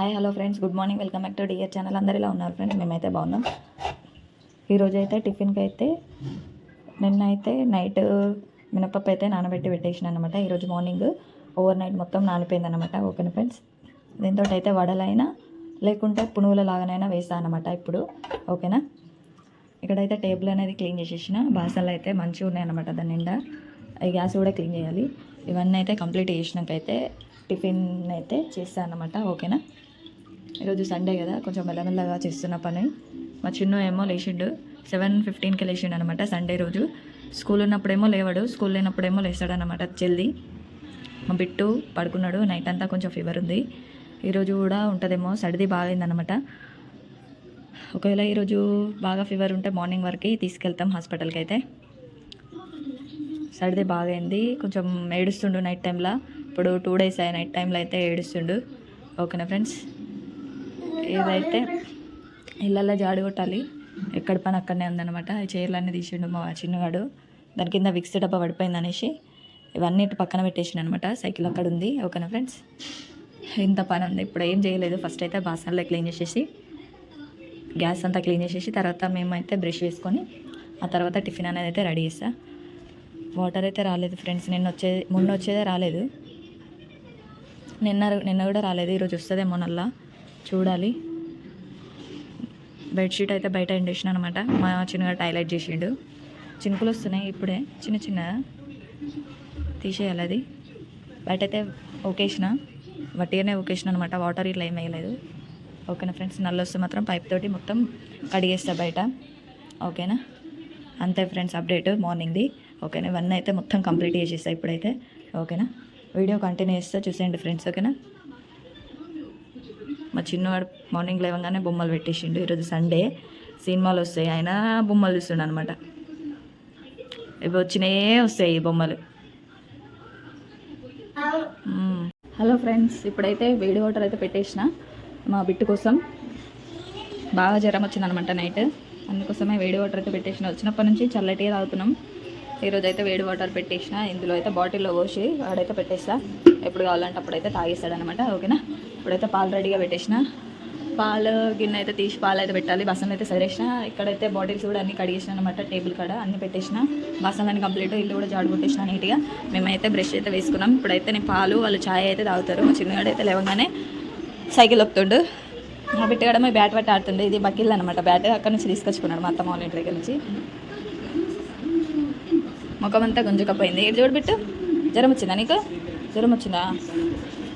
Hi hello friends good morning welcome back to dear channel అందరు ఇలా ఉన్నారు friends మేమైతే బాగున్నాం. ఈరోజు అయితే టిఫిన్కి అయితే నిన్న అయితే నైట్ మినపప్పు అయితే నానబెట్టి పెట్టేసిన అనమాట ఈరోజు మార్నింగ్ ఓవర్ నైట్ మొత్తం నానిపోయింది అనమాట ఓకేనా ఫ్రెండ్స్ దీంతో అయితే వడలైనా లేకుంటే పునుగుల లాగానైనా వేస్తాను అనమాట ఇప్పుడు. ఓకేనా ఇక్కడైతే టేబుల్ అనేది క్లీన్ చేసేసిన. బాసనలు అయితే మంచిగా ఉన్నాయన్నమాట దాని నిండా. ఈ గ్యాస్ కూడా క్లీన్ చేయాలి. ఇవన్నీ అయితే కంప్లీట్ చేసినాక అయితే టిఫిన్ అయితే చేస్తాను అనమాట ఓకేనా ఈరోజు సండే కదా కొంచెం మెల్లమెల్లగా చేస్తున్న పని. మా చిన్న ఏమో లేచిండు. సెవెన్ ఫిఫ్టీన్కి లేచిండు అనమాట సండే రోజు. స్కూల్ ఉన్నప్పుడేమో లేవాడు స్కూల్ లేనప్పుడేమో లేస్తాడు అనమాట జల్దీ. మా బిట్టు పడుకున్నాడు నైట్ అంతా కొంచెం ఫీవర్ ఉంది. ఈరోజు కూడా ఉంటుందేమో సర్ది బాగైందనమాట ఒకవేళ ఈరోజు బాగా ఫీవర్ ఉంటే మార్నింగ్ వరకు తీసుకెళ్తాం హాస్పిటల్కి అయితే సర్ది బాగైంది కొంచెం ఏడుస్తుండు నైట్ టైంలో. ఇప్పుడు టూ డేస్ అయ్యాయి నైట్ టైంలో అయితే ఏడుస్తుండు. ఓకేనా ఫ్రెండ్స్? ఏదైతే ఇళ్ళల్లో జాడు కొట్టాలి ఎక్కడ పని అక్కడనే ఉందన్నమాట. ఈ చైర్లన్నీ తీసిండు మా చిన్నవాడు దాని కింద విక్స్ డబ్బా పడిపోయింది అనేసి ఇవన్నీ ఇటు పక్కన పెట్టేసిండు అనమాట సైకిల్ అక్కడ ఉంది. ఓకేనా ఫ్రెండ్స్? ఇంత పని ఉంది. ఇప్పుడు ఏం చేయలేదు. ఫస్ట్ అయితే బాసనలో క్లీన్ చేసేసి గ్యాస్ అంతా క్లీన్ చేసేసి తర్వాత మేమైతే బ్రష్ వేసుకొని ఆ తర్వాత టిఫిన్ అనేది అయితే రెడీ చేస్తా. వాటర్ అయితే రాలేదు ఫ్రెండ్స్. నిన్న వచ్చే మొన్న వచ్చేదే రాలేదు. నిన్న నిన్న కూడా రాలేదు. ఈరోజు వస్తుందేమో నల్లా చూడాలి. బెడ్షీట్ అయితే బయట ఎండేసిన అనమాట మా చిన్నగా టైలైట్ చేసిండు. చినుకులు వస్తున్నాయి ఇప్పుడే. చిన్న చిన్న తీసేయాలి అది. బయట అయితే ఒకేసిన. వట్టిగానే ఓకేషన్ అనమాట వాటర్ ఇట్లా ఏం వేయలేదు. ఓకేనా ఫ్రెండ్స్? నల్ల వస్తే మాత్రం పైప్ తోటి మొత్తం కడిగేస్తా బయట. ఓకేనా? అంతే ఫ్రెండ్స్ అప్డేట్ మార్నింగ్ది. ఓకేనా? ఇవన్నీ అయితే మొత్తం కంప్లీట్ చేసేస్తా ఇప్పుడైతే. ఓకేనా? వీడియో కంటిన్యూ చేస్తా. చూసేయండి ఫ్రెండ్స్. ఓకేనా? మా చిన్నవాడు మార్నింగ్ లేవగానే బొమ్మలు పెట్టేసిండు. ఈరోజు సండే. సినిమాలు వస్తాయి. ఆయన బొమ్మలు చూస్తుండ అనమాట ఇవి వచ్చినాయే వస్తాయి ఈ బొమ్మలు. హలో ఫ్రెండ్స్ ఇప్పుడైతే వేడి వాటర్ అయితే పెట్టేసిన. మా బిట్టు కోసం బాగా జ్వరం వచ్చిందనమాట నైట్. అందుకోసమే వేడి వాటర్ అయితే పెట్టేసిన. వచ్చినప్పటి నుంచి చల్లటిగా తాగుతున్నాం. ఈరోజు అయితే వేడి వాటర్ పెట్టేసిన. ఇందులో అయితే బాటిల్లో పోసి వాడైతే పెట్టేస్తా. ఎప్పుడు కావాలంటే అప్పుడైతే తాగేస్తాడనమాట ఓకేనా? ఇప్పుడైతే పాలు రెడీగా పెట్టేసిన. పాలు గిన్నె అయితే తీసి పాలు అయితే పెట్టాలి బసన్లు అయితే సరేసిన. ఇక్కడైతే బాటిల్స్ కూడా అన్ని కడిగేసిన అనమాట టేబుల్ కాడ అన్ని పెట్టేసిన. బసన్లని కంప్లీట్ ఇల్లు కూడా జాడు కొట్టేసిన నీట్గా. మేమైతే బ్రష్ అయితే వేసుకున్నాం. ఇప్పుడైతే నేను పాలు వాళ్ళు ఛాయ్ అయితే తాగుతారు. మా చిన్నగాడు అయితే లేవగానే సైకిల్ ఒప్పుతుండు మా బిట్టగాడ మీ బ్యాట్ బట్టి ఆడుతుండే. ఇది బకిల్ అనమాట బ్యాట్ అక్కడ నుంచి తీసుకొచ్చుకున్నాడు మా అత్తమ్మ వాళ్ళ ఇంటి దగ్గర నుంచి. ముఖం అంతా గుంజుకపోయింది ఇది చూడబెట్టు జ్వరం వచ్చిందా నీకు? జ్వరం వచ్చిందా?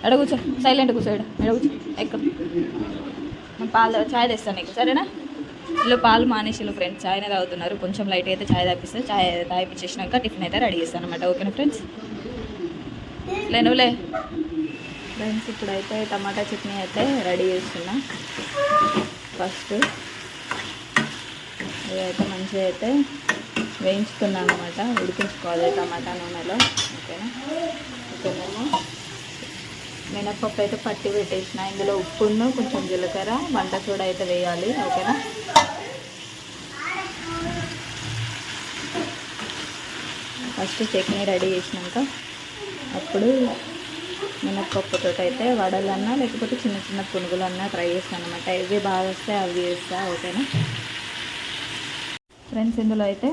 ఎడ కూర్చో. సైలెంట్ కూర్చోడు ఎడ కూర్చో. ఎక్కు పాలు చాయ్ తెస్తాను నీకు. సరేనా? వీళ్ళు పాలు మానేసిలు ఫ్రెండ్స్ చాయ్నే తాగుతున్నారు. కొంచెం లైట్ అయితే చాయ్ తాపిస్తే చాయ్ తాగిపించేసినాక టిఫిన్ అయితే రెడీ చేస్తాను అనమాట ఓకేనా ఫ్రెండ్స్ లేనులే ఫ్రెండ్స్ ఇప్పుడైతే టమాటా చట్నీ అయితే రెడీ చేస్తున్నా. ఫస్ట్ ఇదైతే మంచిగా అయితే వేయించుకున్నాను అనమాట ఉడికించుకోవాలి టమాటా నూనెలో. ఓకేనా? ఓకేనేమో మినప్పప్పు అయితే పట్టి పెట్టేసిన. ఇందులో ఉప్పును కొంచెం జీలకర్ర వంట సోడా అయితే వేయాలి ఓకేనా? ఫస్ట్ చట్నీ రెడీ చేసినాక అప్పుడు మినప్పప్పుతో అయితే వడలన్నా లేకపోతే చిన్న చిన్న పునుగులన్నా ట్రై చేస్తాను అనమాట ఇవి బాగా వస్తే అవి చేస్తా ఓకేనా? ఫ్రెండ్స్ ఇందులో అయితే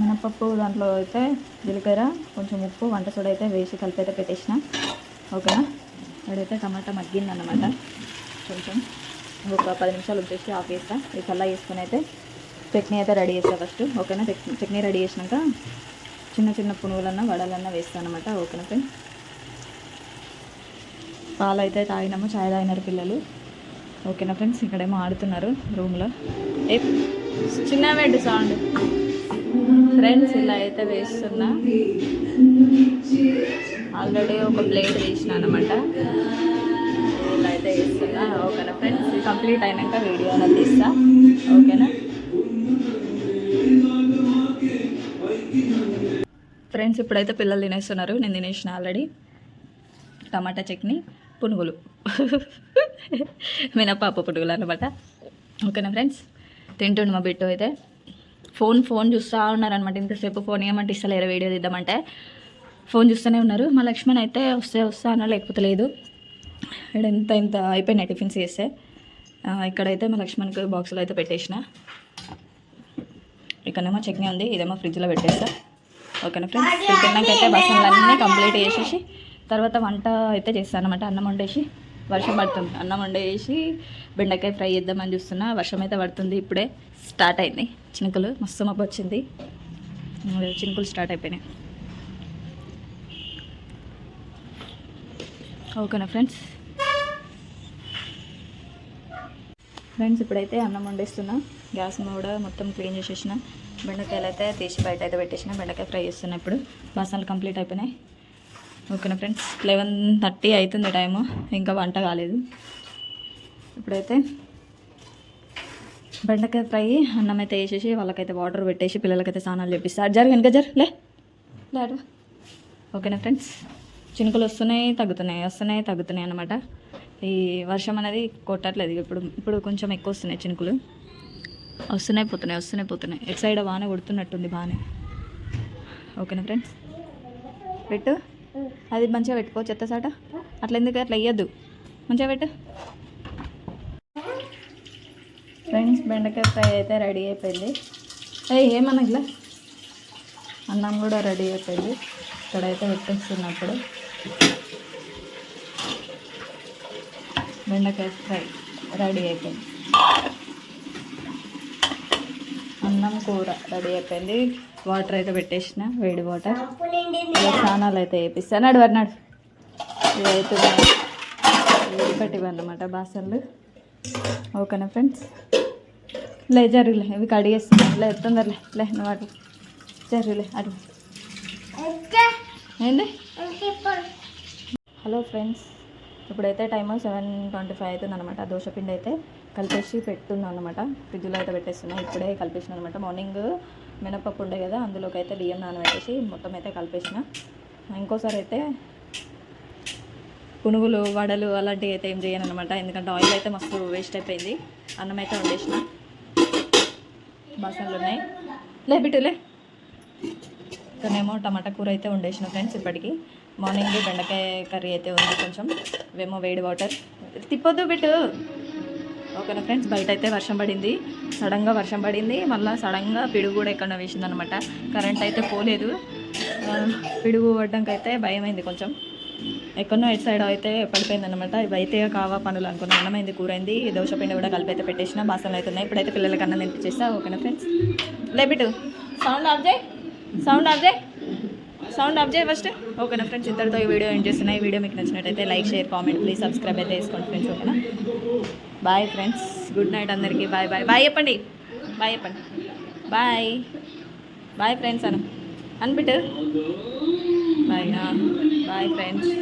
మినపప్పు దాంట్లో అయితే జీలకర్ర కొంచెం ఉప్పు వంట సోడా అయితే వేసి కలిపి అయితే పెట్టేసిన ఓకేనా? అక్కడైతే టమాటా మగ్గిందనమాట కొంచెం ఒక పది నిమిషాలు వచ్చేసి ఆఫ్ చేస్తా. ఈ చల్ల వేసుకొని అయితే చట్నీ అయితే రెడీ చేస్తా ఫస్ట్ ఓకేనా? చట్నీ రెడీ చేసినాక చిన్న చిన్న పునుగులన్నా వడలన్నా వేస్తాను అనమాట ఓకేనా ఫ్రెండ్స్ పాలు అయితే తాగినాము. చాయ్ తాగినారు పిల్లలు. ఓకేనా ఫ్రెండ్స్ ఇక్కడేమో ఆడుతున్నారు రూమ్లో. ఏ చిన్న వెడ్ సౌండ్ ఫ్రెండ్స్ ఇలా అయితే వేస్తున్నా. ఆల్రెడీ ఒక ప్లేట్ వేసిన అనమాట ఇలా అయితే వేస్తున్నా ఓకేనా ఫ్రెండ్స్ కంప్లీట్ అయినాక వీడియో అనేది తీస్తా. ఓకేనా? ఫ్రెండ్స్ ఇప్పుడైతే పిల్లలు తినేస్తున్నారు. నేను తినేసిన ఆల్రెడీ టమాటా చట్నీ పునుగులు. మినపాప పునుగులు అనమాట ఓకేనా ఫ్రెండ్స్? తింటుండు మా బిట్టు అయితే. ఫోన్ ఫోన్ చూస్తూ ఉన్నారనమాట ఇంతసేపు ఫోన్ ఏమంటే ఇస్తలేరు వీడియో తీద్దామంటే. ఫోన్ చూస్తూనే ఉన్నారు. మా లక్ష్మణ్ అయితే వస్తే వస్తా అన్నా లేకపోతే లేదు. ఇక్కడ ఎంత ఇంత అయిపోయినాయి టిఫిన్స్ చేస్తే. ఇక్కడైతే మా లక్ష్మణ్కి బాక్సులో అయితే పెట్టేసిన. ఇక్కడేమో చట్నీ ఉంది. ఇదేమో ఫ్రిడ్జ్లో పెట్టేస్తా. ఓకేనా ఫ్రెండ్స్ తిన్నాకైతే బసన్లన్నీ కంప్లీట్ చేసేసి తర్వాత వంట అయితే చేస్తాను అనమాట అన్నం వండేసి వర్షం పడుతుంది. అన్నం వండేసి బెండకాయ ఫ్రై చేద్దామని చూస్తున్నా. వర్షం అయితే పడుతుంది. ఇప్పుడే స్టార్ట్ అయింది. చినుకులు మస్తు మబ్బు వచ్చింది. చినుకులు స్టార్ట్ అయిపోయినాయి. ఓకేనా ఫ్రెండ్స్? ఫ్రెండ్స్ ఇప్పుడైతే అన్నం వండిస్తున్నా. గ్యాస్ కూడా మొత్తం క్లీన్ చేసేసిన. బెండకాయలు అయితే తీసి బయట అయితే పెట్టేసిన. బెండకాయ ఫ్రై చేస్తున్నా ఇప్పుడు. బాసనలు కంప్లీట్ అయిపోయినాయి. ఓకేనా ఫ్రెండ్స్? లెవెన్ థర్టీ అవుతుంది టైము. ఇంకా వంట కాలేదు. ఇప్పుడైతే బెండకాయ ఫ్రై అన్నం అయితే వేసేసి వాళ్ళకైతే వాటర్ పెట్టేసి పిల్లలకైతే స్నానాలు చేపిస్తారు జరు వెనక జరు లే. లేడు ఓకేనా ఫ్రెండ్స్? చినుకులు వస్తున్నాయి తగ్గుతున్నాయి వస్తున్నాయి తగ్గుతున్నాయి అనమాట ఈ వర్షం అనేది కొట్టట్లేదు. ఇప్పుడు ఇప్పుడు కొంచెం ఎక్కువ వస్తున్నాయి చినుకులు. వస్తున్నాయి పోతున్నాయి వస్తున్నాయి పోతున్నాయి. ఎటు సైడ్ బాగానే కొడుతున్నట్టుంది బాగానే ఓకేనా ఫ్రెండ్స్? పెట్టు. అది మంచిగా పెట్టుకో చెత్త సాట. అట్లా ఎందుకు? అట్లా వేయద్దు మంచిగా పెట్టు. ఫ్రెండ్స్ బెండకాయ ఫ్రై అయితే రెడీ అయిపోయింది. ఏ ఏమన్నా ఇట్లా? అన్నం కూడా రెడీ అయిపోయింది. ఇక్కడైతే పెట్టేస్తున్నప్పుడు బెండకాయ ఫ్రై రెడీ అయిపోయింది. అన్నం కూర రెడీ అయిపోయింది. వాటర్ అయితే పెట్టేసిన వేడి వాటర్. ఇలా స్నానాలు అయితే వేపిస్తాను నడు అన్నాడు ఇవి అవుతున్నాయి బాసన్లు. ఓకేనా ఫ్రెండ్స్? లే జరుగులే ఇవి కడిగేస్తున్నాను లే తొందరలే. లే నువ్వు అటు. జరుగులే అటు. ఏంది? హలో ఫ్రెండ్స్ ఇప్పుడైతే టైమ్ సెవెన్ ట్వంటీ ఫైవ్ అవుతుంది అనమాట దోశపిండి అయితే కలిపేసి పెట్టున్నాను అనమాట ఫ్రిడ్జ్లో అయితే పెట్టేస్తున్నా. ఇప్పుడే కలిపేసిన అనమాట మార్నింగ్ మినపప్పు ఉండే కదా అందులోకి అయితే బియ్యం నానబెట్టేసి మొత్తం అయితే కలిపేసిన. ఇంకోసారి అయితే పునుగులు వడలు అలాంటివి అయితే ఏం చేయను అనమాట ఎందుకంటే ఆయిల్ అయితే మస్తు వేస్ట్ అయిపోయింది. అన్నం అయితే వండేసిన బాసనలు ఉన్నాయి లే. దీంతోనేమో టమాటా కూర అయితే వండేసిన ఫ్రెండ్స్ ఇప్పటికి. మార్నింగ్ బెండకాయ కర్రీ అయితే ఉంది కొంచెం. ఇవేమో వేడి వాటర్. తిప్పొద్దు బిట్టు ఓకేనా ఫ్రెండ్స్? బయట అయితే వర్షం పడింది. సడన్గా వర్షం పడింది. మళ్ళీ సడన్గా పిడుగు కూడా ఎక్కడ వేసింది అనమాట కరెంట్ అయితే పోలేదు. పిడుగు పడ్డానికి అయితే భయమైంది కొంచెం. ఎక్కడో ఎటు సైడ్ అయితే పడిపోయింది అనమాట ఇవి అయితే కావా పనులు అనుకున్న. అన్నమైంది కూరైంది. దోశ పిండి కూడా కలిపి అయితే పెట్టేసిన. బాసనలు అయితే ఉన్నాయి. ఇప్పుడైతే పిల్లలకి అన్నం తినిపించేస్తా ఓకేనా ఫ్రెండ్స్? లేబిటు సౌండ్ ఆఫ్ చేయి. సౌండ్ ఆఫ్ చేయి. సౌండ్ ఆఫ్ చేయి ఫస్ట్ ఓకేనా ఫ్రెండ్స్ ఇద్దరితో ఈ వీడియో ఏం చేస్తున్నాయి ఈ వీడియో మీకు నచ్చినట్టయితే like share comment please subscribe అయితే వేసుకోండి ఫ్రెండ్స్ ఓకేనా బాయ్ ఫ్రెండ్స్ గుడ్ నైట్ అందరికీ. బాయ్ బాయ్ బాయ్ చెప్పండి. బాయ్ చెప్పండి. బాయ్ బాయ్ ఫ్రెండ్స్ అను. అనిపిట్టు? Bye bye friends